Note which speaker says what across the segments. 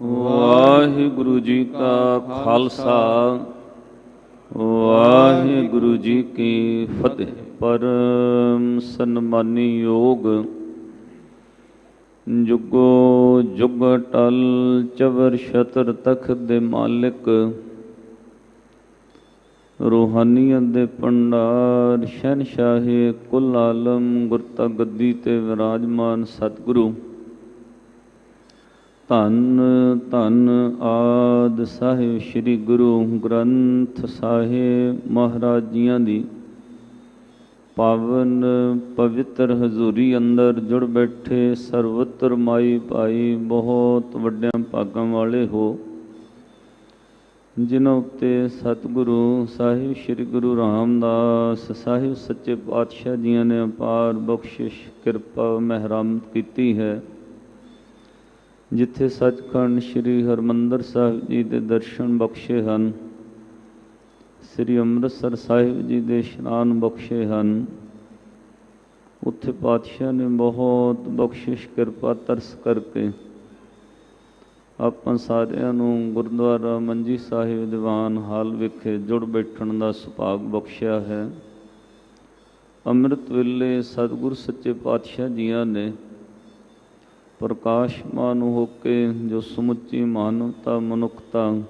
Speaker 1: ਵਾਹਿਗੁਰੂ ਜੀ ਕਾ ਖਾਲਸਾ, ਵਾਹਿਗੁਰੂ ਜੀ ਕੀ ਫਤਿਹ। ਪਰਮ ਸਨਮਾਨੀ ਯੋਗ ਜੁਗੋ ਜੁਗ ਟਲ ਚਵਰ ਛਤਰ ਤਖਤ ਦੇ ਮਾਲਿਕ ਰੂਹਾਨੀਅਤ ਦੇ ਭੰਡਾਰ, ਸ਼ਹਿਨਸ਼ਾਹੇ ਕੁੱਲ ਆਲਮ ਗੁਰਤਾ ਗੱਦੀ ਤੇ ਵਿਰਾਜਮਾਨ ਸਤਿਗੁਰੂ ਧੰਨ ਧੰਨ ਆਦ ਸਾਹਿਬ ਸ੍ਰੀ ਗੁਰੂ ਗ੍ਰੰਥ ਸਾਹਿਬ ਮਹਾਰਾਜ ਜੀਆਂ ਦੀ। ਪਾਵਨ ਪਵਿੱਤਰ ਹਜ਼ੂਰੀ ਅੰਦਰ ਜੁੜ ਬੈਠੇ ਸਰਵਤਰ ਮਾਈ ਭਾਈ ਬਹੁਤ ਵੱਡਿਆਂ ਭਾਗਾਂ ਵਾਲੇ ਹੋ। ਜਿਨ੍ਹਾਂ ਉੱਤੇ ਸਤਿਗੁਰੂ ਸਾਹਿਬ ਸ੍ਰੀ ਗੁਰੂ ਰਾਮਦਾਸ ਸਾਹਿਬ ਸੱਚੇ ਪਾਤਸ਼ਾਹ ਜੀਆਂ ਨੇ ਅਪਾਰ ਬਖਸ਼ਿਸ਼ ਕਿਰਪਾ ਮਹਿਰਮਤ ਕੀਤੀ ਹੈ। ਜਿੱਥੇ ਸੱਚਖੰਡ ਸ੍ਰੀ ਹਰਮੰਦਰ ਸਾਹਿਬ ਜੀ ਦੇ ਦਰਸ਼ਨ ਬਖਸ਼ੇ ਹਨ, ਸ੍ਰੀ ਅੰਮ੍ਰਿਤਸਰ ਸਾਹਿਬ ਜੀ ਦੇ ਇਸ਼ਨਾਨ ਬਖਸ਼ੇ ਹਨ, ਉੱਥੇ ਪਾਤਸ਼ਾਹ ਨੇ ਬਹੁਤ ਬਖਸ਼ਿਸ਼, ਕਿਰਪਾ, ਤਰਸ ਕਰਕੇ ਆਪਾਂ ਸਾਰਿਆਂ ਨੂੰ ਗੁਰਦੁਆਰਾ ਮੰਜੀ ਸਾਹਿਬ ਦੀਵਾਨ ਹਾਲ ਵਿਖੇ ਜੁੜ ਬੈਠਣ ਦਾ ਸੁਭਾਗ ਬਖਸ਼ਿਆ ਹੈ। ਅੰਮ੍ਰਿਤ ਵੇਲੇ ਸਤਿਗੁਰ ਸੱਚੇ ਪਾਤਸ਼ਾਹ ਜੀਆਂ ਨੇ ਪ੍ਰਕਾਸ਼ਮਾਨ ਹੋ ਕੇ ਜੋ ਸਮੁੱਚੀ ਮਾਨਵਤਾ ਮਨੁੱਖਤਾ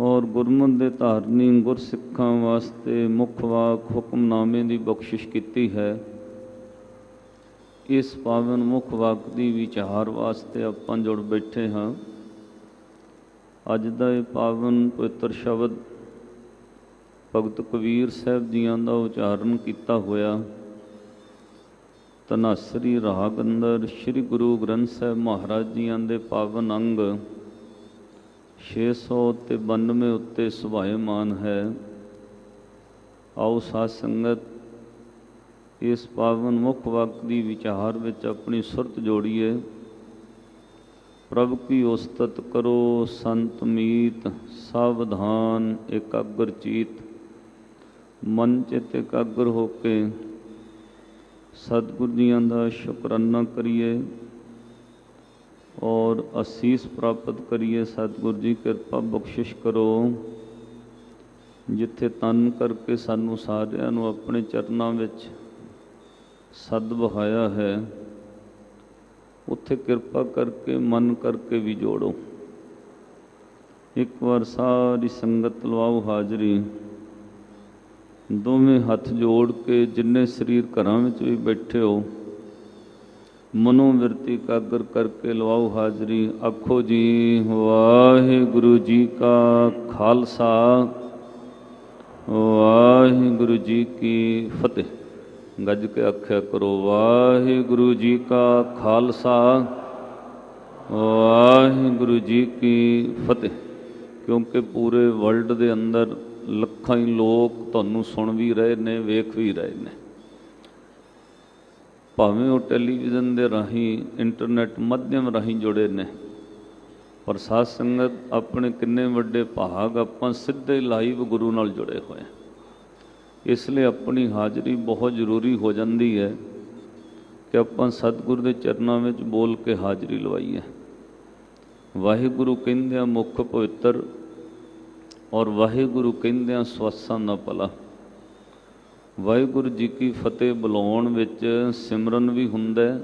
Speaker 1: ਔਰ ਗੁਰਮਤਿ ਦੇ ਧਾਰਨੀ ਗੁਰਸਿੱਖਾਂ ਵਾਸਤੇ ਮੁੱਖ ਵਾਕ ਹੁਕਮਨਾਮੇ ਦੀ ਬਖਸ਼ਿਸ਼ ਕੀਤੀ ਹੈ, ਇਸ ਪਾਵਨ ਮੁੱਖ ਵਾਕ ਦੀ ਵਿਚਾਰ ਵਾਸਤੇ ਆਪਾਂ ਜੁੜ ਬੈਠੇ ਹਾਂ। ਅੱਜ ਦਾ ਇਹ ਪਾਵਨ ਪਵਿੱਤਰ ਸ਼ਬਦ ਭਗਤ ਕਬੀਰ ਸਾਹਿਬ ਜੀਆਂ ਦਾ ਉਚਾਰਨ ਕੀਤਾ ਹੋਇਆ। ਤਨਾਸਰੀ ਰਾਗ ਅੰਦਰ ਸ੍ਰੀ ਗੁਰੂ ਗ੍ਰੰਥ ਸਾਹਿਬ ਮਹਾਰਾਜ ਜੀਆਂ ਦੇ ਪਾਵਨ ਅੰਗ 692 ਉੱਤੇ ਸੁਭਾਇਮਾਨ ਹੈ। ਆਓ ਸਾਧ ਸੰਗਤ, ਇਸ ਪਾਵਨ ਮੁੱਖ ਵਕਤ ਦੀ ਵਿਚਾਰ ਵਿੱਚ ਆਪਣੀ ਸੁਰਤ ਜੋੜੀਏ। ਪ੍ਰਭ ਕੀ ਉਸਤਤ ਕਰੋ ਸੰਤ ਮੀਤ, ਸਾਵਧਾਨ, ਇਕਾਗਰ ਚੀਤ, ਮਨ ਚਿਤ ਇਕਾਗਰ ਹੋ ਕੇ ਸਤਿਗੁਰ ਜੀਆਂ ਦਾ ਸ਼ੁਕਰਾਨਾ ਕਰੀਏ ਔਰ ਅਸੀਸ ਪ੍ਰਾਪਤ ਕਰੀਏ। ਸਤਿਗੁਰ ਜੀ, ਕਿਰਪਾ ਬਖਸ਼ਿਸ਼ ਕਰੋ। ਜਿੱਥੇ ਤਨ ਕਰਕੇ ਸਾਨੂੰ ਸਾਰਿਆਂ ਨੂੰ ਆਪਣੇ ਚਰਨਾਂ ਵਿੱਚ ਸਦ ਬਹਾਇਆ ਹੈ, ਉੱਥੇ ਕਿਰਪਾ ਕਰਕੇ, ਮਨ ਕਰਕੇ ਵੀ ਜੋੜੋ। ਇੱਕ ਵਾਰ ਸਾਰੀ ਸੰਗਤ ਲਵਾਓ ਹਾਜ਼ਰੀ। ਦੋਵੇਂ ਹੱਥ ਜੋੜ ਕੇ ਜਿੰਨੇ ਸਰੀਰ ਘਰਾਂ ਵਿੱਚ ਵੀ ਬੈਠੇ ਹੋ ਮਨੋ ਵਿਰਤੀ ਕਾਗਰ ਕਰਕੇ ਲਵਾਓ ਹਾਜ਼ਰੀ। ਆਖੋ ਜੀ, ਵਾਹਿਗੁਰੂ ਜੀ ਕਾ ਖਾਲਸਾ, ਵਾਹਿਗੁਰੂ ਜੀ ਕੀ ਫਤਿਹ। ਗੱਜ ਕੇ ਆਖਿਆ ਕਰੋ, ਵਾਹਿਗੁਰੂ ਜੀ ਕਾ ਖਾਲਸਾ, ਵਾਹਿਗੁਰੂ ਜੀ ਕੀ ਫਤਿਹ। ਕਿਉਂਕਿ ਪੂਰੇ ਵਰਲਡ ਦੇ ਅੰਦਰ ਲੱਖਾਂ ਹੀ ਲੋਕ ਤੁਹਾਨੂੰ ਸੁਣ ਵੀ ਰਹੇ ਨੇ, ਵੇਖ ਵੀ ਰਹੇ ਨੇ। ਭਾਵੇਂ ਉਹ ਟੈਲੀਵਿਜ਼ਨ ਦੇ ਰਾਹੀਂ, ਇੰਟਰਨੈਟ ਮਾਧਿਅਮ ਰਾਹੀਂ ਜੁੜੇ ਨੇ, ਪਰ ਸਾਧ ਸੰਗਤ ਆਪਣੇ ਕਿੰਨੇ ਵੱਡੇ ਭਾਗ ਆਪਾਂ ਸਿੱਧੇ ਲਾਈਵ ਗੁਰੂ ਨਾਲ ਜੁੜੇ ਹੋਏ ਇਸ ਲਈ ਆਪਣੀ ਹਾਜ਼ਰੀ ਬਹੁਤ ਜ਼ਰੂਰੀ ਹੋ ਜਾਂਦੀ ਹੈ ਕਿ ਆਪਾਂ ਸਤਿਗੁਰ ਦੇ ਚਰਨਾਂ ਵਿੱਚ ਬੋਲ ਕੇ ਹਾਜ਼ਰੀ ਲਵਾਈਏ। ਵਾਹਿਗੁਰੂ ਕਹਿੰਦੇ ਕਹਿੰਦਿਆਂ ਮੁੱਖ ਪਵਿੱਤਰ ਔਰ ਵਾਹਿਗੁਰੂ ਕਹਿੰਦਿਆਂ ਸਵਸਾਂ ਦਾ ਭਲਾ। ਵਾਹਿਗੁਰੂ ਜੀ ਕੀ ਫਤਿਹ ਬੁਲਾਉਣ ਵਿੱਚ ਸਿਮਰਨ ਵੀ ਹੁੰਦਾ ਹੈ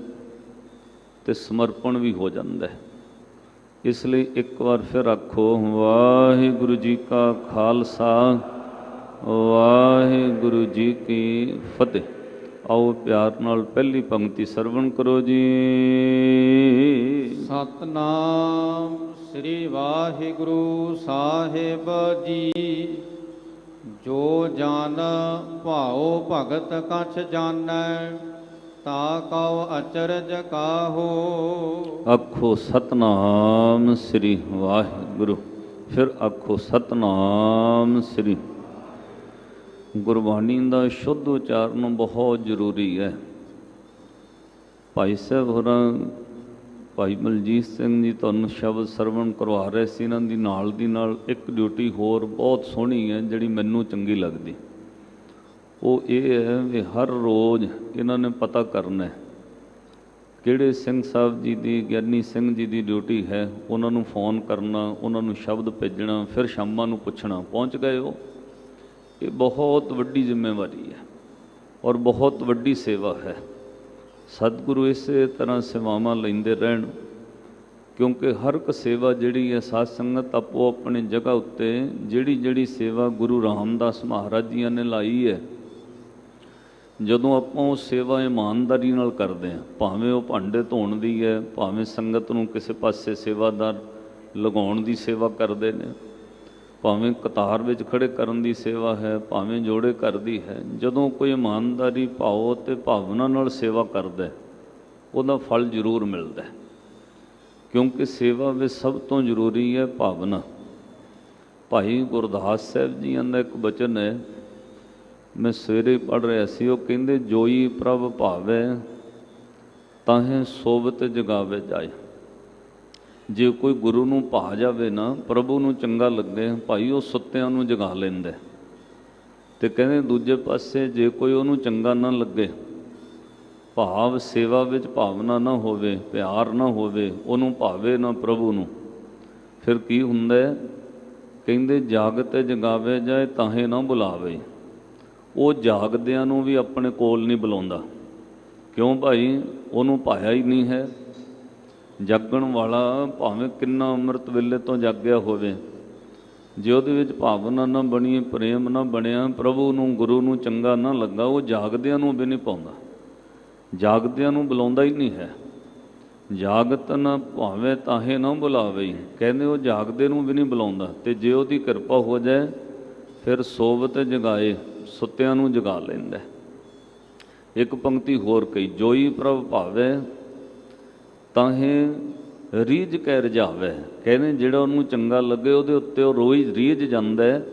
Speaker 1: ਤੇ ਸਮਰਪਣ ਵੀ ਹੋ ਜਾਂਦਾ ਹੈ। ਇਸ ਲਈ ਇੱਕ ਵਾਰ ਫਿਰ ਆਖੋ, ਵਾਹਿਗੁਰੂ ਜੀ ਕਾ ਖਾਲਸਾ, ਵਾਹਿਗੁਰੂ ਜੀ ਕੀ ਫਤਿਹ। ਆਓ ਪਿਆਰ ਨਾਲ ਪਹਿਲੀ ਪੰਕਤੀ ਸਰਵਣ ਕਰੋ ਜੀ।
Speaker 2: ਸਤਨਾਮ ਸ੍ਰੀ ਵਾਹਿਗੁਰੂ ਸਾਹਿਬ ਜੀ। ਜੋ ਜਨ ਭਾਉ ਭਗਤ ਕਛ ਜਾਣੈ, ਤਾ ਕਉ ਅਚਰਜ ਕਾਹੋ।
Speaker 1: ਆਖੋ ਸਤਨਾਮ ਸ੍ਰੀ ਵਾਹਿਗੁਰੂ, ਫਿਰ ਆਖੋ ਸਤਨਾਮ ਸ੍ਰੀ। ਗੁਰਬਾਣੀ ਦਾ ਸ਼ੁੱਧ ਉਚਾਰਨ ਬਹੁਤ ਜ਼ਰੂਰੀ ਹੈ। ਭਾਈ ਸਾਹਿਬ ਹੋਰਾਂ ਭਾਈ ਮਲਜੀਤ ਸਿੰਘ ਜੀ, ਤੁਹਾਨੂੰ ਸ਼ਬਦ ਸਰਵਣ ਕਰਵਾ ਰਹੇ ਸੀ। ਇਹਨਾਂ ਦੀ ਨਾਲ ਦੀ ਨਾਲ ਇੱਕ ਡਿਊਟੀ ਹੋਰ ਬਹੁਤ ਸੋਹਣੀ ਹੈ, ਜਿਹੜੀ ਮੈਨੂੰ ਚੰਗੀ ਲੱਗਦੀ। ਉਹ ਇਹ ਹੈ ਵੀ ਹਰ ਰੋਜ਼ ਇਹਨਾਂ ਨੇ ਪਤਾ ਕਰਨਾ ਹੈ ਕਿਹੜੇ ਸਿੰਘ ਸਾਹਿਬ ਜੀ ਦੀ, ਗਿਆਨੀ ਸਿੰਘ ਜੀ ਦੀ ਡਿਊਟੀ ਹੈ। ਉਹਨਾਂ ਨੂੰ ਫੋਨ ਕਰਨਾ, ਉਹਨਾਂ ਨੂੰ ਸ਼ਬਦ ਭੇਜਣਾ, ਫਿਰ ਸ਼ਾਮਾਂ ਨੂੰ ਪੁੱਛਣਾ। ਪਹੁੰਚ ਗਏ ਹੋ ਇਹ ਬਹੁਤ ਵੱਡੀ ਜ਼ਿੰਮੇਵਾਰੀ ਹੈ ਔਰ ਬਹੁਤ ਵੱਡੀ ਸੇਵਾ ਹੈ। ਸਤਿਗੁਰੂ ਇਸੇ ਤਰ੍ਹਾਂ ਸੇਵਾਵਾਂ ਲੈਂਦੇ ਰਹਿਣ, ਕਿਉਂਕਿ ਹਰ ਇੱਕ ਸੇਵਾ ਜਿਹੜੀ ਹੈ ਸਾਧ ਸੰਗਤ ਆਪੋ ਆਪਣੀ ਜਗ੍ਹਾ ਉੱਤੇ ਜਿਹੜੀ ਜਿਹੜੀ ਸੇਵਾ ਗੁਰੂ ਰਾਮਦਾਸ ਮਹਾਰਾਜ ਜੀਆਂ ਨੇ ਲਾਈ ਹੈ, ਜਦੋਂ ਆਪਾਂ ਉਹ ਸੇਵਾ ਇਮਾਨਦਾਰੀ ਨਾਲ ਕਰਦੇ ਹਾਂ, ਭਾਵੇਂ ਉਹ ਭਾਂਡੇ ਧੋਣ ਦੀ ਹੈ, ਭਾਵੇਂ ਸੰਗਤ ਨੂੰ ਕਿਸੇ ਪਾਸੇ ਸੇਵਾਦਾਰ ਲਗਾਉਣ ਦੀ ਸੇਵਾ ਕਰਦੇ ਨੇ ਭਾਵੇਂ ਕਤਾਰ ਵਿੱਚ ਖੜੇ ਕਰਨ ਦੀ ਸੇਵਾ ਹੈ ਭਾਵੇਂ ਜੋੜੇ ਕਰਦੀ ਹੈ ਜਦੋਂ ਕੋਈ ਇਮਾਨਦਾਰੀ ਭਾਵ ਤੇ ਭਾਵਨਾ ਨਾਲ ਸੇਵਾ ਕਰਦਾ ਹੈ, ਉਹਦਾ ਫਲ ਜ਼ਰੂਰ ਮਿਲਦਾ ਹੈ। ਕਿਉਂਕਿ ਸੇਵਾ ਵਿੱਚ ਸਭ ਤੋਂ ਜ਼ਰੂਰੀ ਹੈ ਭਾਵਨਾ। ਭਾਈ ਗੁਰਦਾਸ ਸਾਹਿਬ ਜੀਆਂ ਦਾ ਇੱਕ ਬਚਨ ਹੈ ਮੈਂ ਸਵੇਰੇ ਪੜ ਰਿਹਾ ਸੀ ਉਹ ਕਹਿੰਦੇ ਜੋਈ ਪ੍ਰਭ ਭਾਵੈ ਤਾਹੇ ਸੋਵਤ ਜਗਾਵੇ ਜਾਏ। ਜੇ ਕੋਈ ਗੁਰੂ ਨੂੰ ਭਾ ਜਾਵੇ ਨਾ, ਪ੍ਰਭੂ ਨੂੰ ਚੰਗਾ ਲੱਗੇ ਭਾਈ ਉਹ ਸੁੱਤਿਆਂ ਨੂੰ ਜਗਾ ਲੈਂਦਾ ਹੈ। ਤੇ ਕਹਿੰਦੇ ਦੂਜੇ ਪਾਸੇ ਜੇ ਕੋਈ ਉਹਨੂੰ ਚੰਗਾ ਨਾ ਲੱਗੇ, ਭਾਵ ਸੇਵਾ ਵਿੱਚ ਭਾਵਨਾ ਨਾ ਹੋਵੇ, ਪਿਆਰ ਨਾ ਹੋਵੇ, ਉਹਨੂੰ ਭਾਵੇ ਨਾ ਪ੍ਰਭੂ ਨੂੰ, ਫਿਰ ਕੀ ਹੁੰਦਾ ਹੈ? ਕਹਿੰਦੇ ਜਾਗਤ ਜਗਾਵੇ ਜਾਏ ਤਾਹੇ ਨਾ ਬੁਲਾਵੇ। ਉਹ ਜਾਗਦਿਆਂ ਨੂੰ ਵੀ ਆਪਣੇ ਕੋਲ ਨਹੀਂ ਬੁਲਾਉਂਦਾ। ਕਿਉਂ ਭਾਈ? ਉਹਨੂੰ ਪਾਇਆ ਹੀ ਨਹੀਂ ਹੈ। ਜਾਗਣ ਵਾਲਾ ਭਾਵੇਂ ਕਿੰਨਾ ਅੰਮ੍ਰਿਤ ਵੇਲੇ ਤੋਂ ਜਾਗਿਆ ਹੋਵੇ, ਜੇ ਉਹਦੇ ਵਿੱਚ ਭਾਵਨਾ ਨਾ ਬਣੀ, ਪ੍ਰੇਮ ਨਾ ਬਣਿਆ, ਪ੍ਰਭੂ ਨੂੰ, ਗੁਰੂ ਨੂੰ ਚੰਗਾ ਨਾ ਲੱਗਾ, ਉਹ ਜਾਗਦਿਆਂ ਨੂੰ ਵੀ ਨਹੀਂ ਪਾਉਂਦਾ। ਜਾਗਦਿਆਂ ਨੂੰ ਬੁਲਾਉਂਦਾ ਹੀ ਨਹੀਂ ਹੈ। ਜਾਗਤ ਨਾ ਭਾਵੇਂ ਤਾਹੇ ਨਾ ਬੁਲਾਵੇ, ਕਹਿੰਦੇ ਉਹ ਜਾਗਦੇ ਨੂੰ ਵੀ ਨਹੀਂ ਬੁਲਾਉਂਦਾ, ਤੇ ਜੇ ਉਹਦੀ ਕਿਰਪਾ ਹੋ ਜਾਏ, ਫਿਰ ਸੋਵਤ ਜਗਾਏ, ਸੁੱਤਿਆਂ ਨੂੰ ਜਗਾ ਲੈਂਦਾ। ਇੱਕ ਪੰਕਤੀ ਹੋਰ ਕਹੀ, ਜੋਈ ਪ੍ਰਭ ਭਾਵੇ ਤਾਹੇ ਰੀਝ ਕਹਿ ਰਜਾਵੇ। ਕਹਿੰਦੇ ਜਿਹੜਾ ਉਹਨੂੰ ਚੰਗਾ ਲੱਗੇ, ਉਹਦੇ ਉੱਤੇ ਉਹ ਰੋਈ ਰੀਝ ਜਾਂਦਾ ਹੈ।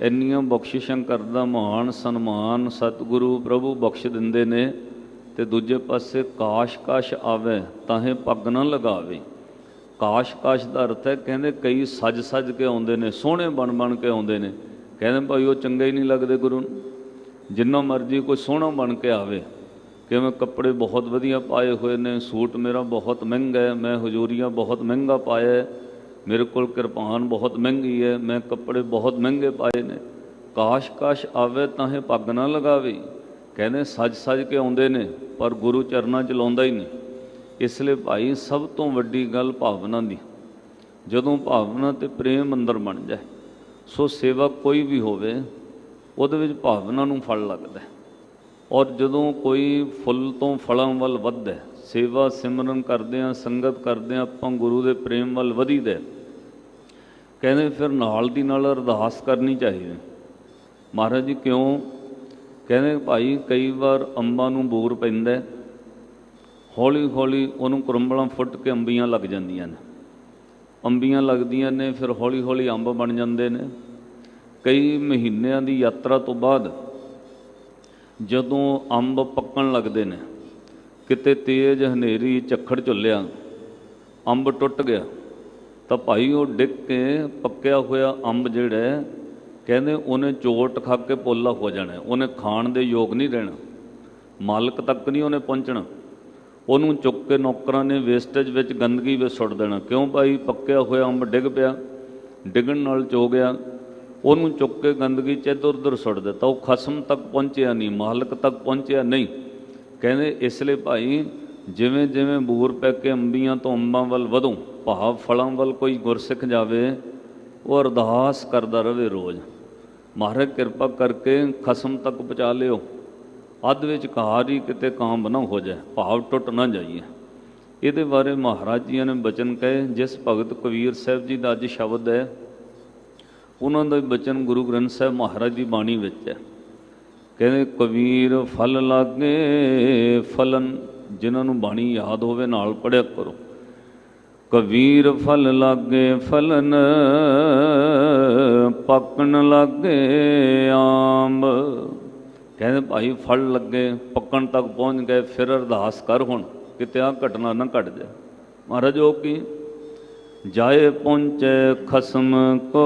Speaker 1: ਇੰਨੀਆਂ ਬਖਸ਼ਿਸ਼ਾਂ ਕਰਦਾ, ਮਹਾਨ ਸਨਮਾਨ, ਸਤਿਗੁਰੂ, ਪ੍ਰਭੂ ਬਖਸ਼ ਦਿੰਦੇ ਨੇ। ਤੇ ਦੂਜੇ ਪਾਸੇ ਕਾਸ਼ ਕਾਸ਼ ਆਵੇ ਤਾਹੇ ਪੱਗ ਨਾ ਲਗਾਵੇ। ਕਾਸ਼ ਕਾਸ਼ ਦਾ ਅਰਥ ਹੈ, ਕਹਿੰਦੇ ਕਈ ਸੱਜ ਸੱਜ ਕੇ ਆਉਂਦੇ ਨੇ, ਸੋਹਣੇ ਬਣ ਬਣ ਕੇ ਆਉਂਦੇ ਨੇ। ਕਹਿੰਦੇ ਭਾਈ ਉਹ ਚੰਗੇ ਹੀ ਨਹੀਂ ਲੱਗਦੇ ਗੁਰੂ ਨੂੰ। ਜਿੰਨਾ ਮਰਜ਼ੀ ਕੋਈ ਸੋਹਣਾ ਬਣ ਕੇ ਆਵੇ। ਕਿਵੇਂ ਕੱਪੜੇ ਬਹੁਤ ਵਧੀਆ ਪਾਏ ਹੋਏ ਨੇ, ਸੂਟ ਮੇਰਾ ਬਹੁਤ ਮਹਿੰਗਾ ਹੈ, ਮੈਂ ਹਜੂਰੀਆ ਬਹੁਤ ਮਹਿੰਗਾ ਪਾਇਆ ਹੈ, ਮੇਰੇ ਕੋਲ ਕਿਰਪਾਨ ਬਹੁਤ ਮਹਿੰਗੀ ਹੈ, ਮੈਂ ਕੱਪੜੇ ਬਹੁਤ ਮਹਿੰਗੇ ਪਾਏ ਨੇ। ਕਾਸ਼ ਕਾਸ਼ ਆਵੇ ਤਾਂ ਇਹ ਪੱਗ ਨਾ ਲਗਾਵੇ। ਕਹਿੰਦੇ ਸੱਜ ਸੱਜ ਕੇ ਆਉਂਦੇ ਨੇ, ਪਰ ਗੁਰੂ ਚਰਨਾਂ ਚ ਲਾਉਂਦਾ ਹੀ ਨਹੀਂ। ਇਸ ਲਈ ਭਾਈ ਸਭ ਤੋਂ ਵੱਡੀ ਗੱਲ ਭਾਵਨਾ ਦੀ, ਜਦੋਂ ਭਾਵਨਾ ਤੇ ਪ੍ਰੇਮ ਅੰਦਰ ਬਣ ਜਾਏ, ਸੋ ਸੇਵਾ ਕੋਈ ਵੀ ਹੋਵੇ, ਉਹਦੇ ਵਿੱਚ ਭਾਵਨਾ ਨੂੰ ਫਲ ਲੱਗਦਾ ਹੈ। ਔਰ ਜਦੋਂ ਕੋਈ ਫੁੱਲ ਤੋਂ ਫਲਾਂ ਵੱਲ ਵੱਧਦਾ ਸੇਵਾ ਸਿਮਰਨ ਕਰਦੇ ਆ ਸੰਗਤ ਕਰਦੇ ਆ ਆਪਾਂ ਗੁਰੂ ਦੇ ਪ੍ਰੇਮ ਵੱਲ ਵਧੀਦਾ ਕਹਿੰਦੇ ਫਿਰ ਨਾਲ ਦੀ ਨਾਲ ਅਰਦਾਸ ਕਰਨੀ ਚਾਹੀਦੀ ਮਹਾਰਾਜ ਜੀ ਕਿਉਂ? ਕਹਿੰਦੇ ਭਾਈ ਕਈ ਵਾਰ ਅੰਬਾਂ ਨੂੰ ਬੂਰ ਪੈਂਦਾ ਹੌਲੀ ਹੌਲੀ ਉਹਨੂੰ ਕੁਰੰਬਲਾਂ ਫੁੱਟ ਕੇ ਅੰਬੀਆਂ ਲੱਗ ਜਾਂਦੀਆਂ ਨੇ। ਅੰਬੀਆਂ ਲੱਗਦੀਆਂ ਨੇ, ਫਿਰ ਹੌਲੀ ਹੌਲੀ ਅੰਬ ਬਣ ਜਾਂਦੇ ਨੇ। ਕਈ ਮਹੀਨਿਆਂ ਦੀ ਯਾਤਰਾ ਤੋਂ ਬਾਅਦ ਜਦੋਂ ਅੰਬ ਪੱਕਣ ਲੱਗਦੇ ਨੇ, ਕਿਤੇ ਤੇਜ਼ ਹਨੇਰੀ ਝੱਖੜ ਝੁੱਲਿਆ, ਅੰਬ ਟੁੱਟ ਗਿਆ, ਤਾਂ ਭਾਈ ਉਹ ਡਿੱਗ ਕੇ ਪੱਕਿਆ ਹੋਇਆ ਅੰਬ ਜਿਹੜਾ, ਕਹਿੰਦੇ ਉਹਨੇ ਚੋਟ ਖਾ ਕੇ ਪੋਲਾ ਹੋ ਜਾਣਾ, ਉਹਨੇ ਖਾਣ ਦੇ ਯੋਗ ਨਹੀਂ ਰਹਿਣਾ, ਮਾਲਕ ਤੱਕ ਨਹੀਂ ਉਹਨੇ ਪਹੁੰਚਣਾ, ਉਹਨੂੰ ਚੁੱਕ ਕੇ ਨੌਕਰਾਂ ਨੇ ਵੇਸਟੇਜ ਵਿੱਚ ਗੰਦਗੀ ਵਿੱਚ ਸੁੱਟ ਦੇਣਾ, ਕਿਉਂ ਭਾਈ ਪੱਕਿਆ ਹੋਇਆ ਅੰਬ ਡਿੱਗ ਪਿਆ, ਡਿੱਗਣ ਨਾਲ ਚੋ ਗਿਆ ਉਹਨੂੰ ਚੁੱਕ ਕੇ ਗੰਦਗੀ ਚ ਇੱਧਰ ਉੱਧਰ ਸੁੱਟ ਦਿੱਤਾ। ਉਹ ਖਸਮ ਤੱਕ ਪਹੁੰਚਿਆ ਨਹੀਂ ਮਾਲਕ ਤੱਕ ਪਹੁੰਚਿਆ ਨਹੀਂ। ਕਹਿੰਦੇ ਇਸ ਲਈ ਭਾਈ ਜਿਵੇਂ ਜਿਵੇਂ ਬੂਰ ਪੈ ਕੇ ਅੰਬੀਆਂ ਤੋਂ ਅੰਬਾਂ ਵੱਲ ਵਧੋ, ਭਾਵ ਫਲਾਂ ਵੱਲ ਕੋਈ ਗੁਰਸਿੱਖ ਜਾਵੇ, ਉਹ ਅਰਦਾਸ ਕਰਦਾ ਰਵੇ ਰੋਜ਼। ਮਹਾਰਾਜ ਕਿਰਪਾ ਕਰਕੇ ਖਸਮ ਤੱਕ ਪਹੁੰਚਾ ਲਿਓ। ਅੱਧ ਵਿੱਚ ਕਾਰ ਹੀ ਕਿਤੇ ਕਾਂਬ ਨਾ ਹੋ ਜਾਏ, ਭਾਵ ਟੁੱਟ ਨਾ ਜਾਈਏ। ਇਹਦੇ ਬਾਰੇ ਮਹਾਰਾਜ ਜੀਆਂ ਨੇ ਬਚਨ ਕਹੇ, ਜਿਸ ਭਗਤ ਕਬੀਰ ਸਾਹਿਬ ਜੀ ਦਾ ਅੱਜ ਸ਼ਬਦ ਹੈ ਉਹਨਾਂ ਦਾ ਬਚਨ ਗੁਰੂ ਗ੍ਰੰਥ ਸਾਹਿਬ ਮਹਾਰਾਜ ਦੀ ਬਾਣੀ ਵਿੱਚ ਹੈ। ਕਹਿੰਦੇ, ਕਬੀਰ ਫਲ ਲਾਗੇ ਫਲਨ, ਜਿਨ੍ਹਾਂ ਨੂੰ ਬਾਣੀ ਯਾਦ ਹੋਵੇ ਨਾਲ ਪੜਿਆ ਕਰੋ। ਕਬੀਰ ਫਲ ਲਾਗੇ ਫਲਨ, ਪੱਕਣ ਲਾਗੇ ਆਮ ਕਹਿੰਦੇ, ਭਾਈ ਫਲ ਲੱਗੇ, ਪੱਕਣ ਤੱਕ ਪਹੁੰਚ ਗਏ, ਫਿਰ ਅਰਦਾਸ ਕਰ ਹੁਣ, ਕਿਤੇ ਆ ਘਟਨਾ ਨਾ ਘਟ ਜਾਏ। ਮਹਾਰਾਜ, ਉਹ ਕੀ? ਜਾਏ ਪਹੁੰਚੇ ਖਸਮ ਕੋ,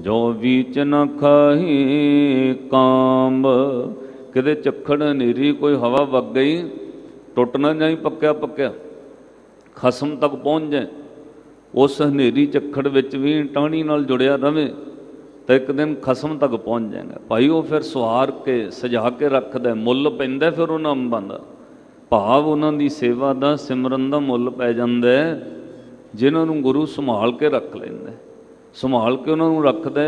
Speaker 1: ਜੋ ਵੀਚ ਨ ਖਾਹੀ ਕਾਂਬ। ਕਿਤੇ ਚੱਖੜ ਹਨੇਰੀ ਕੋਈ ਹਵਾ ਵਗ ਗਈ, ਟੁੱਟ ਨਾ ਜਾਈ ਪੱਕਿਆ ਪੱਕਿਆ। ਖਸਮ ਤੱਕ ਪਹੁੰਚ ਜਾਏ ਉਸ ਹਨੇਰੀ ਚੱਖੜ ਵਿੱਚ ਵੀ ਟਾਹਣੀ ਨਾਲ ਜੁੜਿਆ ਰਵੇ, ਤਾਂ ਇੱਕ ਦਿਨ ਖਸਮ ਤੱਕ ਪਹੁੰਚ ਜਾਏਗਾ। ਭਾਈ ਉਹ ਫਿਰ ਸਵਾਰ ਕੇ, ਸਜਾ ਕੇ ਰੱਖਦਾ, ਮੁੱਲ ਪੈਂਦਾ ਫਿਰ ਉਹਨਾਂ ਅੰਬਾਂ ਦਾ। ਭਾਵ ਉਹਨਾਂ ਦੀ ਸੇਵਾ ਦਾ ਸਿਮਰਨ ਦਾ ਮੁੱਲ ਪੈ ਜਾਂਦਾ ਹੈ, ਜਿਨ੍ਹਾਂ ਨੂੰ ਗੁਰੂ ਸੰਭਾਲ ਕੇ ਰੱਖ ਲੈਂਦਾ ਸੰਭਾਲ ਕੇ ਉਹਨਾਂ ਨੂੰ ਰੱਖਦਾ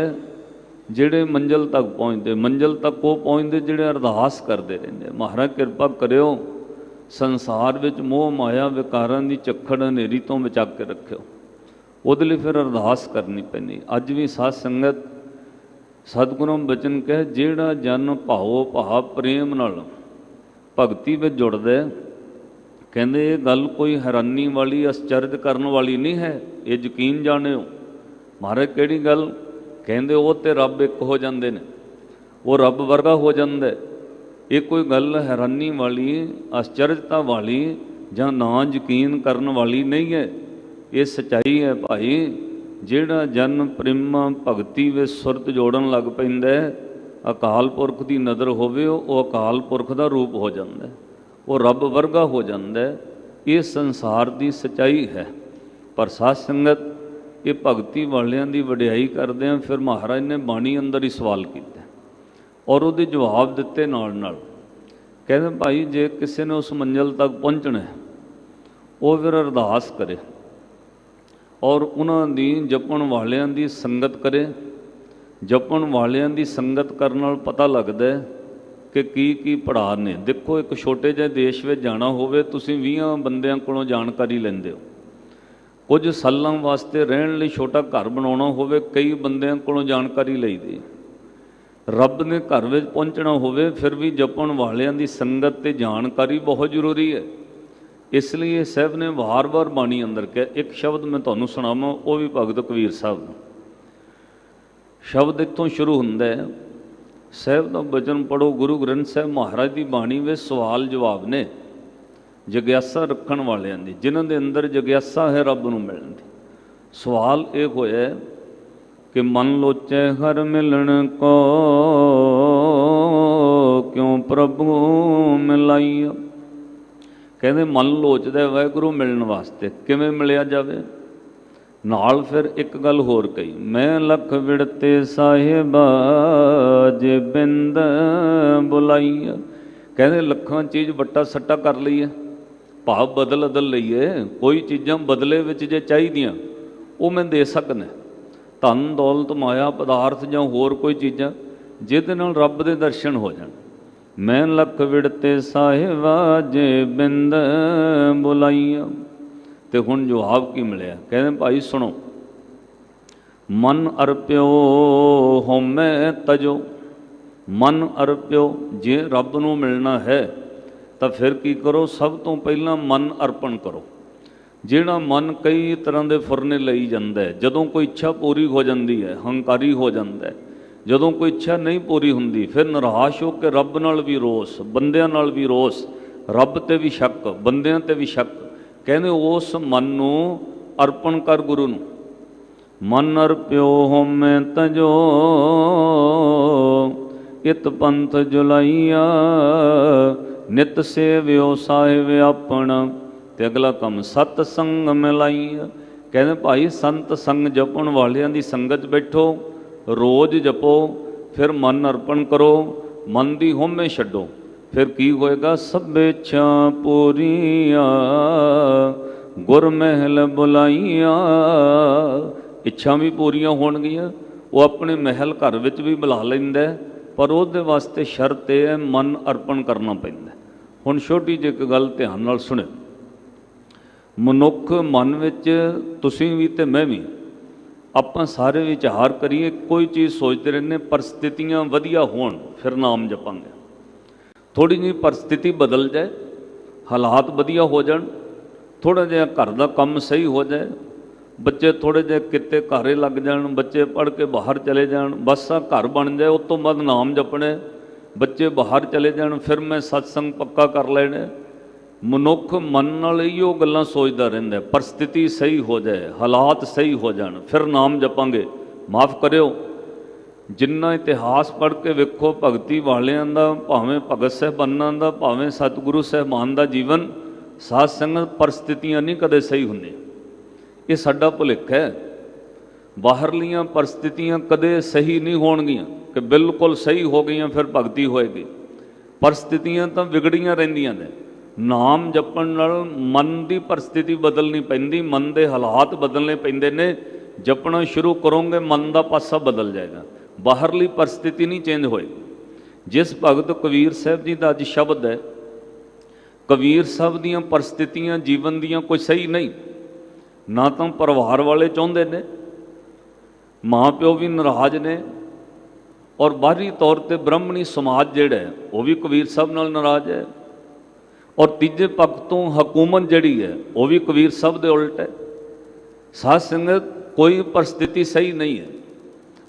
Speaker 1: ਜਿਹੜੇ ਮੰਜ਼ਲ ਤੱਕ ਪਹੁੰਚਦੇ, ਮੰਜ਼ਲ ਤੱਕ ਉਹ ਪਹੁੰਚਦੇ ਜਿਹੜੇ ਅਰਦਾਸ ਕਰਦੇ ਰਹਿੰਦੇ ਮਹਾਰਾਜ, ਕਿਰਪਾ ਕਰਿਓ, ਸੰਸਾਰ ਵਿੱਚ ਮੋਹ, ਮਾਇਆ, ਵਿਕਾਰਾਂ ਦੀ ਚੱਖੜ ਹਨੇਰੀ ਤੋਂ ਬਚਾ ਕੇ ਰੱਖਿਓ। ਉਹਦੇ ਲਈ ਫਿਰ ਅਰਦਾਸ ਕਰਨੀ ਪੈਂਦੀ। ਅੱਜ ਵੀ ਸਾਧ ਸੰਗਤ ਸਤਿਗੁਰਾਂ ਬਚਨ ਕਹੇ, ਜਿਹੜਾ ਜਨ ਭਾਉ ਭਾਵ ਪ੍ਰੇਮ ਨਾਲ ਭਗਤੀ ਵਿੱਚ ਜੁੜਦਾ ਕਹਿੰਦੇ ਇਹ ਗੱਲ ਕੋਈ ਹੈਰਾਨੀ ਵਾਲੀ ਅਚਰਜ ਕਰਨ ਵਾਲੀ ਨਹੀਂ ਹੈ। ਇਹ ਯਕੀਨ ਜਾਣਿਓ, ਮਹਾਰਾਜ ਕਿਹੜੀ ਗੱਲ? ਕਹਿੰਦੇ ਉਹ ਤੇ ਰੱਬ ਇੱਕ ਹੋ ਜਾਂਦੇ ਨੇ। ਉਹ ਰੱਬ ਵਰਗਾ ਹੋ ਜਾਂਦਾ ਇਹ ਕੋਈ ਗੱਲ ਹੈਰਾਨੀ ਵਾਲੀ ਅਚਰਜਤਾ ਵਾਲੀ ਜਾਂ ਨਾ ਯਕੀਨ ਕਰਨ ਵਾਲੀ ਨਹੀਂ ਹੈ। ਇਹ ਸਚਾਈ ਹੈ ਭਾਈ। ਜਿਹੜਾ ਜਨ ਪ੍ਰੇਮਾ ਭਗਤੀ ਵਿੱਚ ਸੁਰਤ ਜੋੜਨ ਲੱਗ ਪੈਂਦਾ ਹੈ ਅਕਾਲ ਪੁਰਖ ਦੀ ਨਜ਼ਰ ਹੋਵੇ, ਉਹ ਅਕਾਲ ਪੁਰਖ ਦਾ ਰੂਪ ਹੋ ਜਾਂਦਾ ਉਹ ਰੱਬ ਵਰਗਾ ਹੋ ਜਾਂਦਾ ਇਹ ਸੰਸਾਰ ਦੀ ਸਚਾਈ ਹੈ। ਪਰ ਸਾਧ ਸੰਗਤ, ਇਹ ਭਗਤੀ ਵਾਲਿਆਂ ਦੀ ਵਡਿਆਈ ਕਰਦੇ ਆ ਫਿਰ ਮਹਾਰਾਜ ਨੇ ਬਾਣੀ ਅੰਦਰ ਹੀ ਸਵਾਲ ਕੀਤਾ ਔਰ ਉਹਦੇ ਜਵਾਬ ਦਿੱਤੇ ਨਾਲ ਨਾਲ ਕਹਿੰਦੇ, ਭਾਈ, ਜੇ ਕਿਸੇ ਨੇ ਉਸ ਮੰਜ਼ਲ ਤੱਕ ਪਹੁੰਚਣਾ ਹੈ, ਉਹ ਫਿਰ ਅਰਦਾਸ ਕਰੇ ਔਰ ਉਹਨਾਂ ਦੀ ਜਪਣ ਵਾਲਿਆਂ ਦੀ ਸੰਗਤ ਕਰੇ ਜਪਣ ਵਾਲਿਆਂ ਦੀ ਸੰਗਤ ਕਰਨ ਨਾਲ ਪਤਾ ਲੱਗਦਾ ਹੈ ਕਿ ਕੀ ਕੀ ਪੜਾਅ ਨੇ। ਦੇਖੋ, ਇੱਕ ਛੋਟੇ ਜਿਹੇ ਦੇਸ਼ ਵਿੱਚ ਜਾਣਾ ਹੋਵੇ, ਤੁਸੀਂ 20 ਬੰਦਿਆਂ ਕੋਲੋਂ ਜਾਣਕਾਰੀ ਲੈਂਦੇ ਹੋ। ਕੁਝ ਸਾਲਾਂ ਵਾਸਤੇ ਰਹਿਣ ਲਈ ਛੋਟਾ ਘਰ ਬਣਾਉਣਾ ਹੋਵੇ, ਕਈ ਬੰਦਿਆਂ ਕੋਲੋਂ ਜਾਣਕਾਰੀ ਲਈਦੀ ਰੱਬ ਨੇ ਘਰ ਵਿੱਚ ਪਹੁੰਚਣਾ ਹੋਵੇ, ਫਿਰ ਵੀ ਜਪਣ ਵਾਲਿਆਂ ਦੀ ਸੰਗਤ ਤੇ ਜਾਣਕਾਰੀ ਬਹੁਤ ਜ਼ਰੂਰੀ ਹੈ। ਇਸ ਲਈ ਇਹ ਸਾਹਿਬ ਨੇ ਵਾਰ-ਵਾਰ ਬਾਣੀ ਅੰਦਰ ਕਿਹਾ। ਇੱਕ ਸ਼ਬਦ ਮੈਂ ਤੁਹਾਨੂੰ ਸੁਣਾਵਾਂ, ਉਹ ਵੀ ਭਗਤ ਕਬੀਰ ਸਾਹਿਬ ਦਾ ਸ਼ਬਦ ਇੱਥੋਂ ਸ਼ੁਰੂ ਹੁੰਦਾ ਹੈ। ਸਾਹਿਬ ਦਾ ਬਚਨ ਪੜੋ ਗੁਰੂ ਗ੍ਰੰਥ ਸਾਹਿਬ ਮਹਾਰਾਜ ਦੀ ਬਾਣੀ ਵਿੱਚ ਸਵਾਲ ਜਵਾਬ ਨੇ, ਜਗਿਆਸਾ ਰੱਖਣ ਵਾਲਿਆਂ ਦੀ, ਜਿਨ੍ਹਾਂ ਦੇ ਅੰਦਰ ਜਗਿਆਸਾ ਹੈ ਰੱਬ ਨੂੰ ਮਿਲਣ ਦੀ। ਸਵਾਲ ਇਹ ਹੋਇਆ ਕਿ ਮਨ ਲੋਚੈ ਹਰ ਮਿਲਣ ਕੋ, ਕਿਉ ਪ੍ਰਭੂ ਮਿਲਾਈਆ ਕਹਿੰਦੇ ਮਨ ਲੋਚਦਾ ਵਾਹਿਗੁਰੂ ਮਿਲਣ ਵਾਸਤੇ ਕਿਵੇਂ ਮਿਲਿਆ ਜਾਵੇ? ਨਾਲ ਫਿਰ ਇੱਕ ਗੱਲ ਹੋਰ ਕਹੀ, ਮੈਂ ਲਖ ਵਿੜਤੇ ਸਾਹਿਬਾ, ਜੇ ਬਿੰਦ ਬੁਲਾਈਆ ਕਹਿੰਦੇ, ਲੱਖਾਂ ਚੀਜ਼ ਵੱਟਾ ਸੱਟਾ ਕਰ ਲਈਏ ਭਾਵ ਬਦਲ ਅਦਲ ਲਈਏ ਕੋਈ ਚੀਜ਼ਾਂ ਬਦਲੇ ਵਿੱਚ ਜੇ ਚਾਹੀਦੀਆਂ, ਉਹ ਮੈਂ ਦੇ ਸਕਦਾ ਧਨ, ਦੌਲਤ, ਮਾਇਆ, ਪਦਾਰਥ ਜਾਂ ਹੋਰ ਕੋਈ ਚੀਜ਼ਾਂ, ਜਿਹਦੇ ਨਾਲ ਰੱਬ ਦੇ ਦਰਸ਼ਨ ਹੋ ਜਾਣ। ਮੈਂ ਲਖ ਵਿੜਤੇ ਸਾਹਿਬਾ, ਜੇ ਬਿੰਦ ਬੁਲਾਈਆ ਤੇ ਹੁਣ ਜਵਾਬ ਕੀ ਮਿਲਿਆ? ਕਹਿੰਦੇ, ਭਾਈ ਸੁਣੋ, ਮਨ ਅਰਪਿਓ ਹਉਮੈ ਤਜੋ, ਮਨ ਅਰਪਿਓ ਜੇ ਰੱਬ ਨੂੰ ਮਿਲਣਾ ਹੈ, ਤਾਂ ਫਿਰ ਕੀ ਕਰੋ? ਸਭ ਤੋਂ ਪਹਿਲਾਂ ਮਨ ਅਰਪਣ ਕਰੋ। ਜਿਹੜਾ ਮਨ ਕਈ ਤਰ੍ਹਾਂ ਦੇ ਫੁਰਨੇ ਲਈ ਜਾਂਦਾ ਜਦੋਂ ਕੋਈ ਇੱਛਾ ਪੂਰੀ ਹੋ ਜਾਂਦੀ ਹੈ, ਹੰਕਾਰੀ ਹੋ ਜਾਂਦਾ ਹੈ, ਜਦੋਂ ਕੋਈ ਇੱਛਾ ਨਹੀਂ ਪੂਰੀ ਹੁੰਦੀ, ਫਿਰ ਨਿਰਾਸ਼ ਹੋ ਕੇ ਰੱਬ ਨਾਲ ਵੀ ਰੋਸ, ਬੰਦਿਆਂ ਨਾਲ ਵੀ ਰੋਸ, ਰੱਬ ਤੇ ਵੀ ਸ਼ੱਕ, ਬੰਦਿਆਂ ਤੇ ਵੀ ਸ਼ੱਕ ਕਹਿੰਦੇ ਉਸ ਮਨ ਨੂੰ ਅਰਪਣ ਕਰ ਗੁਰੂ ਨੂੰ। ਮਨ ਅਰਪਿਓ ਹਉਮੈ ਤਜੋ, ਇਤ ਪੰਥ ਜੁਲਾਈਆ, ਨਿਤ ਸੇਵਿਓ ਸਾਹਿਬ ਆਪਣਾ। ਤੇ ਅਗਲਾ ਕੰਮ, ਸਤ ਸੰਗ ਮਿਲਾਈਆ। ਕਹਿੰਦੇ ਭਾਈ, ਸੰਤ ਸੰਗ ਜਪਣ ਵਾਲਿਆਂ ਦੀ ਸੰਗਤ ਬੈਠੋ, ਰੋਜ਼ ਜਪੋ, ਫਿਰ ਮਨ ਅਰਪਣ ਕਰੋ, ਮਨ ਦੀ ਹਉਮੈ ਛੱਡੋ। ਫਿਰ ਕੀ ਹੋਏਗਾ? ਸਭ ਇੱਛਾ ਪੂਰੀਆਂ ਗੁਰ ਮਹਿਲ ਬੁਲਾਈਆਂ। ਇੱਛਾ ਵੀ ਪੂਰੀਆਂ ਹੋਣਗੀਆਂ। ਉਹ ਆਪਣੇ ਮਹਿਲ ਘਰ ਵਿੱਚ ਵੀ ਬੁਲਾ ਲੈਂਦਾ ਪਰ ਉਹਦੇ ਵਾਸਤੇ ਸ਼ਰਤ ਇਹ ਹੈ, ਮਨ ਅਰਪਣ ਕਰਨਾ ਪੈਂਦਾ ਹੁਣ ਛੋਟੀ ਜਿਹੀ ਇੱਕ ਗੱਲ ਧਿਆਨ ਨਾਲ ਸੁਣਿਓ। ਮਨੁੱਖ ਮਨ ਵਿੱਚ, ਤੁਸੀਂ ਵੀ ਤੇ ਮੈਂ ਵੀ, ਆਪਾਂ ਸਾਰੇ ਵਿਚਾਰ ਕਰੀਏ, ਕੋਈ ਚੀਜ਼ ਸੋਚਦੇ ਰਹਿੰਦੇ ਪਰ ਸਥਿਤੀਆਂ ਵਧੀਆ ਹੋਣ, ਫਿਰ ਨਾਮ ਜਪਾਂਗੇ। ਥੋੜੀ ਜਿਹੀ ਪਰਿਸਥਿਤੀ ਬਦਲ ਜਾਏ, ਹਾਲਾਤ ਵਧੀਆ ਹੋ ਜਾਣ ਥੋੜਾ ਜਿਹਾ ਘਰ ਦਾ ਕੰਮ ਸਹੀ ਹੋ ਜਾਏ, ਬੱਚੇ ਥੋੜੇ ਜਿਹੇ ਕਿਤੇ ਘਾਰੇ ਲੱਗ ਜਾਣ, ਬੱਚੇ ਪੜ੍ਹ ਕੇ ਬਾਹਰ ਚਲੇ ਜਾਣ, ਬਸ ਆ ਘਰ ਬਣ ਜਾਏ, ਉਸ ਤੋਂ ਬਾਅਦ ਨਾਮ ਜਪਣੇ, ਬੱਚੇ ਬਾਹਰ ਚਲੇ ਜਾਣ, ਫਿਰ ਮੈਂ ਸਤਸੰਗ ਪੱਕਾ ਕਰ ਲੈਣੇ। ਮਨੁੱਖ ਮਨ ਨਾਲ ਇਹੋ ਗੱਲਾਂ ਸੋਚਦਾ ਰਹਿੰਦਾ, ਪਰਿਸਥਿਤੀ ਸਹੀ ਹੋ ਜਾਏ, ਹਾਲਾਤ ਸਹੀ ਹੋ ਜਾਣ, ਫਿਰ ਨਾਮ ਜਪਾਂਗੇ। ਮਾਫ ਕਰਿਓ। ਜਿੰਨਾ ਇਤਿਹਾਸ ਪੜ੍ਹ ਕੇ ਵੇਖੋ, ਭਗਤੀ ਵਾਲਿਆਂ ਦਾ, ਭਾਵੇਂ ਭਗਤ ਸਾਹਿਬਾਨਾਂ ਦਾ, ਭਾਵੇਂ ਸਤਿਗੁਰੂ ਸਾਹਿਬਾਨ ਦਾ ਜੀਵਨ, ਸਾਧ ਸੰਗਤ ਪਰਿਸਥਿਤੀਆਂ ਨਹੀਂ ਕਦੇ ਸਹੀ ਹੁੰਦੀਆਂ। ਇਹ ਸਾਡਾ ਭੁਲੇਖ ਹੈ। ਬਾਹਰਲੀਆਂ ਪਰਿਸਥਿਤੀਆਂ ਕਦੇ ਸਹੀ ਨਹੀਂ ਹੋਣਗੀਆਂ ਕਿ ਬਿਲਕੁਲ ਸਹੀ ਹੋ ਗਈਆਂ, ਫਿਰ ਭਗਤੀ ਹੋਏਗੀ। ਪਰਿਸਥਿਤੀਆਂ ਤਾਂ ਵਿਗੜੀਆਂ ਰਹਿੰਦੀਆਂ ਨੇ। ਨਾਮ ਜਪਣ ਨਾਲ ਮਨ ਦੀ ਪਰਿਸਥਿਤੀ ਬਦਲਣੀ ਪੈਂਦੀ, ਮਨ ਦੇ ਹਾਲਾਤ ਬਦਲਨੇ ਪੈਂਦੇ ਨੇ। ਜਪਣਾ ਸ਼ੁਰੂ ਕਰੋਗੇ, ਮਨ ਦਾ ਪਾਸਾ ਬਦਲ ਜਾਏਗਾ। ਬਾਹਰਲੀ ਪਰਿਸਥਿਤੀ ਨਹੀਂ ਚੇਂਜ ਹੋਈ। ਜਿਸ ਭਗਤ ਕਬੀਰ ਸਾਹਿਬ ਜੀ ਦਾ ਅੱਜ ਸ਼ਬਦ ਹੈ, ਕਬੀਰ ਸਾਹਿਬ ਦੀਆਂ ਪਰਿਸਥਿਤੀਆਂ ਜੀਵਨ ਦੀਆਂ ਕੋਈ ਸਹੀ ਨਹੀਂ, ਨਾ ਤਾਂ ਪਰਿਵਾਰ ਵਾਲੇ ਚਾਹੁੰਦੇ ਨੇ ਮਾਂ ਪਿਓ ਵੀ ਨਾਰਾਜ਼ ਨੇ ਔਰ ਬਾਹਰੀ ਤੌਰ ਤੇ ਬ੍ਰਾਹਮਣੀ ਸਮਾਜ ਜਿਹੜਾ ਹੈ, ਉਹ ਵੀ ਕਬੀਰ ਸਾਹਿਬ ਨਾਲ ਨਾਰਾਜ਼ ਹੈ ਔਰ ਤੀਜੇ ਪੱਖ ਤੋਂ ਹਕੂਮਤ ਜਿਹੜੀ ਹੈ, ਉਹ ਵੀ ਕਬੀਰ ਸਾਹਿਬ ਦੇ ਉਲਟ ਹੈ। ਸਾਧ ਸੰਗਤ, ਕੋਈ ਪਰਿਸਥਿਤੀ ਸਹੀ ਨਹੀਂ ਹੈ।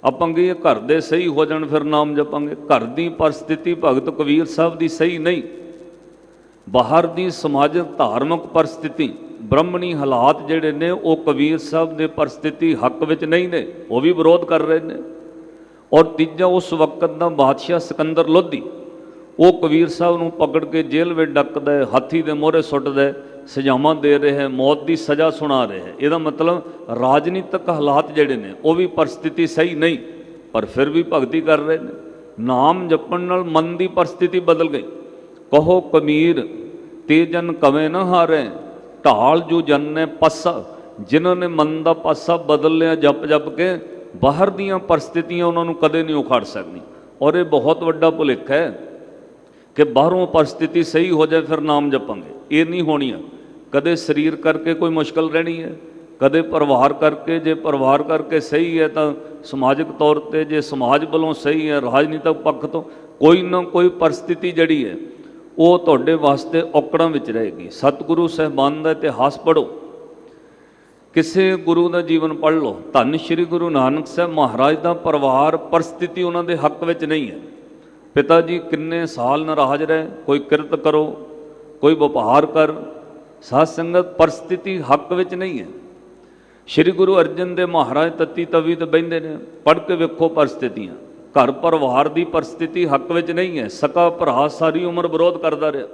Speaker 1: ਆਪਾਂ ਕਹੀਏ ਘਰ ਦੇ ਸਹੀ ਹੋ ਜਾਣ, ਫਿਰ ਨਾਮ ਜਪਾਂਗੇ। ਘਰ ਦੀ ਪਰਿਸਥਿਤੀ ਭਗਤ ਕਬੀਰ ਸਾਹਿਬ ਦੀ ਸਹੀ ਨਹੀਂ। ਬਾਹਰ ਦੀ ਸਮਾਜਿਕ ਧਾਰਮਿਕ ਪਰਿਸਥਿਤੀ, ਬ੍ਰਾਹਮਣੀ ਹਾਲਾਤ ਜਿਹੜੇ ਨੇ, ਉਹ ਕਬੀਰ ਸਾਹਿਬ ਦੇ ਪਰਿਸਥਿਤੀ ਹੱਕ ਵਿੱਚ ਨਹੀਂ ਨੇ, ਉਹ ਵੀ ਵਿਰੋਧ ਕਰ ਰਹੇ ਨੇ। ਔਰ ਤੀਜਾ, ਉਸ ਵਕਤ ਦਾ ਬਾਦਸ਼ਾਹ ਸਿਕੰਦਰ ਲੋਧੀ, ਉਹ ਕਬੀਰ ਸਾਹਿਬ ਨੂੰ ਪਕੜ ਕੇ ਜੇਲ੍ਹ ਵਿੱਚ ਡੱਕਦਾ ਹਾਥੀ ਦੇ ਮੋਹਰੇ ਸੁੱਟਦਾ ਸਜ਼ਾਵਾਂ ਦੇ ਰਿਹਾ ਹੈ ਮੌਤ ਦੀ ਸਜ਼ਾ ਸੁਣਾ ਰਿਹਾ। ਹੈ ਇਹਦਾ ਮਤਲਬ ਰਾਜਨੀਤਿਕ ਹਾਲਾਤ ਜਿਹੜੇ ਨੇ, ਉਹ ਵੀ ਪਰਿਸਥਿਤੀ ਸਹੀ ਨਹੀਂ, ਪਰ ਫਿਰ ਵੀ ਭਗਤੀ ਕਰ ਰਹੇ ਨੇ। ਨਾਮ ਜਪਣ ਨਾਲ ਮਨ ਦੀ ਪਰਿਸਥਿਤੀ ਬਦਲ ਗਈ। ਕਹੋ ਕਮੀਰ ਤੇ ਜਨ ਕਵੇਂ ਨਾ ਹਾਰੇ। ਢਾਲ ਜੋ ਜਨ ਨੇ ਪੱਸਾ, ਜਿਨ੍ਹਾਂ ਨੇ ਮਨ ਦਾ ਪਾਸਾ ਬਦਲ ਲਿਆ ਜਪ ਜਪ ਕੇ, ਬਾਹਰ ਦੀਆਂ ਪਰਿਸਥਿਤੀਆਂ ਉਹਨਾਂ ਨੂੰ ਕਦੇ ਨਹੀਂ ਉਖਾੜ ਸਕਦੀ ਔਰ ਇਹ ਬਹੁਤ ਵੱਡਾ ਭੁਲੇਖਾ ਹੈ ਕਿ ਬਾਹਰੋਂ ਪਰਿਸਥਿਤੀ ਸਹੀ ਹੋ ਜਾਏ, ਫਿਰ ਨਾਮ ਜਪਾਂਗੇ। ਇਹ ਨਹੀਂ ਹੋਣੀਆਂ। ਕਦੇ ਸਰੀਰ ਕਰਕੇ ਕੋਈ ਮੁਸ਼ਕਲ ਰਹਿਣੀ ਹੈ, ਕਦੇ ਪਰਿਵਾਰ ਕਰਕੇ, ਜੇ ਪਰਿਵਾਰ ਕਰਕੇ ਸਹੀ ਹੈ ਤਾਂ ਸਮਾਜਿਕ ਤੌਰ ਤੇ, ਜੇ ਸਮਾਜ ਵੱਲੋਂ ਸਹੀ ਹੈ ਰਾਜਨੀਤਿਕ ਪੱਖ ਤੋਂ, ਕੋਈ ਨਾ ਕੋਈ ਪਰਿਸਥਿਤੀ ਜਿਹੜੀ ਹੈ, ਉਹ ਤੁਹਾਡੇ ਵਾਸਤੇ ਔਕੜਾਂ ਵਿੱਚ ਰਹੇਗੀ। ਸਤਿਗੁਰੂ ਸਹਿਬਾਨ ਦਾ ਇਤਿਹਾਸ ਪੜ੍ਹੋ। ਕਿਸੇ ਗੁਰੂ ਦਾ ਜੀਵਨ ਪੜ੍ਹ ਲਓ। ਧੰਨ ਸ਼੍ਰੀ ਗੁਰੂ ਨਾਨਕ ਸਾਹਿਬ ਮਹਾਰਾਜ ਦਾ ਪਰਿਵਾਰ, ਪਰਿਸਥਿਤੀ ਉਹਨਾਂ ਦੇ ਹੱਕ ਵਿੱਚ ਨਹੀਂ ਹੈ। ਪਿਤਾ ਜੀ ਕਿੰਨੇ ਸਾਲ ਨਾਰਾਜ਼ ਰਹੇ, ਕੋਈ ਕਿਰਤ ਕਰੋ, ਕੋਈ ਵਪਾਰ ਕਰ ਸਾਧ ਸੰਗਤ ਪਰਿਸਥਿਤੀ ਹੱਕ ਵਿੱਚ ਨਹੀਂ ਹੈ। ਸ਼੍ਰੀ ਗੁਰੂ ਅਰਜਨ ਦੇ ਮਹਾਰਾਜ ਤਤੀ ਤਵੀ ਤੇ ਬੈੰਦੇ ਨੇ, ਪੜ੍ਹ ਕੇ ਵੇਖੋ ਪਰਿਸਥਿਤੀਆਂ। ਘਰ ਪਰਿਵਾਰ ਦੀ ਪਰਿਸਥਿਤੀ ਹੱਕ ਵਿੱਚ ਨਹੀਂ ਹੈ। ਸਕਾ ਭਰਾ ਸਾਰੀ ਉਮਰ ਵਿਰੋਧ ਕਰਦਾ ਰਿਹਾ।